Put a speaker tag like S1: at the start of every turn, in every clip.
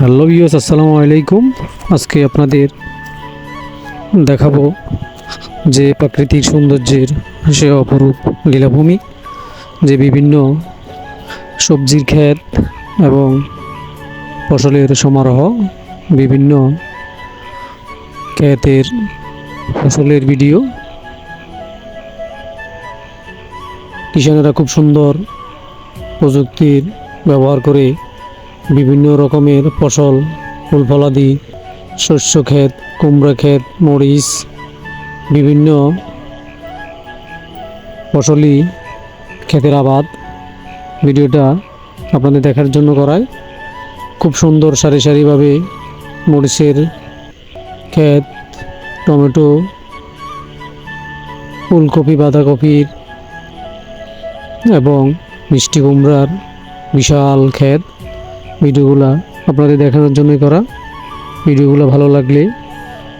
S1: Hello views আসসালামু আলাইকুম। আজকে আপনাদের দেখাবো যে প্রাকৃতিক সৌন্দর্যের সে অপরূপ লীলাভূমি, যে বিভিন্ন সবজির ক্ষেত এবং ফসলের সমারোহ, বিভিন্ন ক্ষেতের ফসলের ভিডিও। কিষানেরা খুব সুন্দর প্রযুক্তির ব্যবহার করে বিভিন্ন রকমের ফসল ফুল ফলাদি শস্য ক্ষেত, কুমড়া ক্ষেত, মরিচ, বিভিন্ন ফসলি ক্ষেতের আবাদ। ভিডিওটা আপনাদের দেখার জন্য করায় খুব সুন্দর সারি সারিভাবে মরিচের ক্ষেত, টমেটো, ফুলকপি, বাঁধাকপির এবং মিষ্টি কুমড়ার বিশাল ক্ষেত। ভিডিওগুলো আপনাদের দেখানোর জন্যই করা। ভিডিওগুলো ভালো লাগলে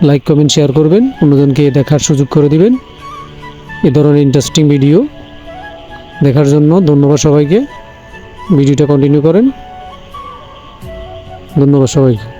S1: লাইক, কমেন্ট, শেয়ার করবেন। অন্যজনকে দেখার সুযোগ করে দিবেন। এ ধরনের ইন্টারেস্টিং ভিডিও দেখার জন্য ধন্যবাদ সবাইকে। ভিডিওটা কন্টিনিউ করেন। ধন্যবাদ সবাইকে।